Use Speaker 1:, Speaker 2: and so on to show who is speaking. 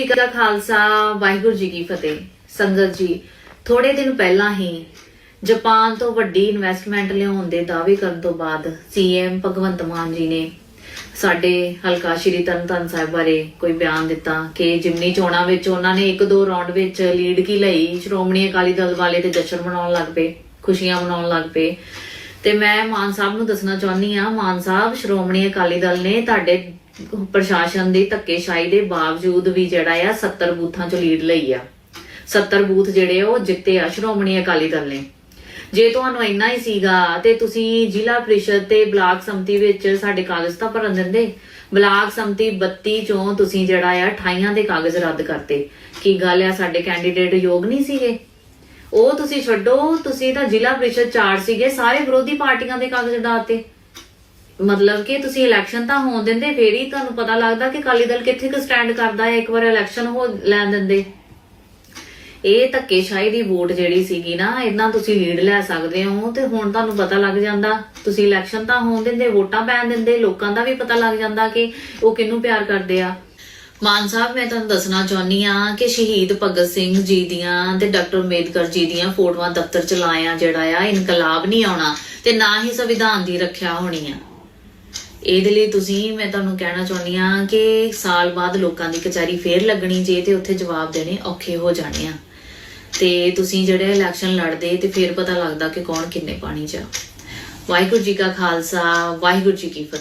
Speaker 1: ਜੀ ਕਾ ਖਾਲਸਾ, ਵਾਹਿਗੁਰੂ ਜੀ ਕੀ ਫਤਿਹ। ਸੰਗਤ ਜੀ ਥੋੜੇ ਦਿਨ ਪਹਿਲਾਂ ਹੀ ਜਾਪਾਨ ਤੋਂ ਵੱਡੀ ਇਨਵੈਸਟਮੈਂਟ ਲਿਆਉਣ ਦੇ ਦਾਅਵੇ ਕਰਨ ਤੋਂ ਬਾਅਦ ਸੀਐਮ ਭਗਵੰਤ ਮਾਨ ਜੀ ਨੇ ਸਾਡੇ ਹਲਕਾ ਸ਼੍ਰੀ ਤਰਨਤਾਰਨ ਸਾਹਿਬ ਬਾਰੇ ਕੋਈ ਬਿਆਨ ਦਿੱਤਾ ਕਿ ਜਿਮਨੀ ਚੋਣਾਂ ਵਿੱਚ ਉਹਨਾਂ ਨੇ ਇੱਕ ਦੋ ਰਾਉਂਡ ਵਿੱਚ ਲੀਡ ਕੀ ਲਈ, ਸ਼੍ਰੋਮਣੀ ਅਕਾਲੀ ਦਲ ਵਾਲੇ ਤੇ ਜਸ਼ਨ ਮਨਾਉਣ ਲੱਗ ਪਏ, ਖੁਸ਼ੀਆਂ ਮਨਾਉਣ ਲੱਗ ਪਏ। ਤੇ ਮੈਂ ਮਾਨ ਸਾਹਿਬ ਨੂੰ ਦੱਸਣਾ ਚਾਹੁੰਦੀ ਆ ਮਾਨ ਸਾਹਿਬ, ਸ਼੍ਰੋਮਣੀ ਅਕਾਲੀ ਦਲ ਨੇ ਤੁਹਾਡੇ ਪ੍ਰਸ਼ਾਸਨ ਦੀ ਧੱਕੇਸ਼ਾਹੀ ਦੇ ਬਾਵਜੂਦ ਵੀ ਜਿਹੜਾ ਆ 70 ਬੂਥਾਂ 'ਚ ਲੀਡ ਲਈ ਆ। 70 ਬੂਥ ਜਿਹੜੇ ਉਹ ਜਿੱਤੇ ਆ। ਸ਼੍ਰੋਮਣੀ ਅਕਾਲੀ ਦਲ ਨੇ। ਜੇ ਤੁਹਾਨੂੰ ਇੰਨਾ ਹੀ ਸੀਗਾ ਤੇ ਤੁਸੀਂ ਜ਼ਿਲ੍ਹਾ ਪ੍ਰੀਸ਼ਦ ਤੇ ਬਲਾਕ ਸੰਮਤੀ ਵਿੱਚ ਸਾਡੇ ਕਾਗਜ਼ ਤਾਂ ਭਰਨ ਦਿੰਦੇ। ਬਲਾਕ ਸੰਮਤੀ 32 ਚੋਂ ਤੁਸੀਂ ਜਿਹੜਾ ਆ 28 ਦੇ ਕਾਗਜ਼ ਰੱਦ ਕਰਤੇ। ਕੀ ਗੱਲ ਆ? ਸਾਡੇ ਕੈਂਡੀਡੇਟ ਯੋਗ ਨਹੀਂ ਸੀਗੇ? ਉਹ ਤੁਸੀਂ ਛੱਡੋ, ਤੁਸੀਂ ਤਾਂ ਜ਼ਿਲ੍ਹਾ ਪ੍ਰੀਸ਼ਦ ਚਾਰ ਸੀਗੇ, ਸਾਰੇ ਵਿਰੋਧੀ ਪਾਰਟੀਆਂ ਦੇ ਕਾਗਜ਼ ਡਾਤੇ ਮਤਲਬ ਕਿ ਤੁਸੀਂ ਇਲੈਕਸ਼ਨ ਤਾਂ ਹੋਣ ਦਿੰਦੇ, ਫੇਰ ਹੀ ਤੁਹਾਨੂੰ ਪਤਾ ਲੱਗਦਾ ਕਿ ਅਕਾਲੀ ਦਲ ਕਿੱਥੇ ਕੁ ਸਟੈਂਡ ਕਰਦਾ ਹੈ, ਇੱਕ ਵਾਰ ਇਲੈਕਸ਼ਨ ਹੋ ਲੈਣ ਦਿੰਦੇ। ਇਹ ਧੱਕੇਸ਼ਾਹੀ ਦੀ ਵੋਟ ਜਿਹੜੀ ਸੀਗੀ ਨਾ ਇਦਾਂ ਤੁਸੀਂ ਲੀਡ ਲੈ ਸਕਦੇ ਹੋ ਤੇ ਹੁਣ ਤੁਹਾਨੂੰ ਪਤਾ ਲੱਗ ਜਾਂਦਾ। ਤੁਸੀਂ ਇਲੈਕਸ਼ਨ ਤਾਂ ਹੋਣ ਦਿੰਦੇ, ਵੋਟਾਂ ਪੈਣ ਦਿੰਦੇ, ਲੋਕਾਂ ਦਾ ਵੀ ਪਤਾ ਲੱਗ ਜਾਂਦਾ ਕਿ ਉਹ ਕਿਹਨੂੰ ਪਿਆਰ ਕਰਦੇ ਆ। ਮਾਨ ਸਾਹਿਬ, ਮੈਂ ਤੁਹਾਨੂੰ ਦੱਸਣਾ ਚਾਹੁੰਦੀ ਆ ਕਿ ਸ਼ਹੀਦ ਭਗਤ ਸਿੰਘ ਜੀ ਦੀਆਂ ਤੇ ਡਾਕਟਰ ਅੰਬੇਦਕਰ ਜੀ ਦੀਆਂ ਫੋਟੋਆਂ ਦਫ਼ਤਰ ਚ ਲਾਇਆ ਜਿਹੜਾ ਆ, ਇਨਕਲਾਬ ਨਹੀਂ ਆਉਣਾ ਤੇ ਨਾ ਹੀ ਸੰਵਿਧਾਨ ਦੀ ਰੱਖਿਆ ਹੋਣੀ ਆ। ਇਹਦੇ ਲਈ ਤੁਸੀਂ, ਮੈਂ ਤੁਹਾਨੂੰ ਕਹਿਣਾ ਚਾਹੁੰਦੀ ਆ ਕਿ ਸਾਲ ਬਾਅਦ ਲੋਕਾਂ ਦੀ ਕਚਹਿਰੀ ਫੇਰ ਲੱਗਣੀ, ਜੇ ਤੇ ਉੱਥੇ ਜਵਾਬ ਦੇਣੇ ਔਖੇ ਹੋ ਜਾਣੇ ਆ। ਤੇ ਤੁਸੀਂ ਜਿਹੜੇ ਇਲੈਕਸ਼ਨ ਲੜਦੇ, ਤੇ ਫੇਰ ਪਤਾ ਲੱਗਦਾ ਕਿ ਕੌਣ ਕਿੰਨੇ ਪਾਣੀ 'ਚ ਵਾਹਿਗੁਰੂ ਜੀ ਕਾ ਖਾਲਸਾ, ਵਾਹਿਗੁਰੂ ਜੀ ਕੀ ਫਤਿਹ।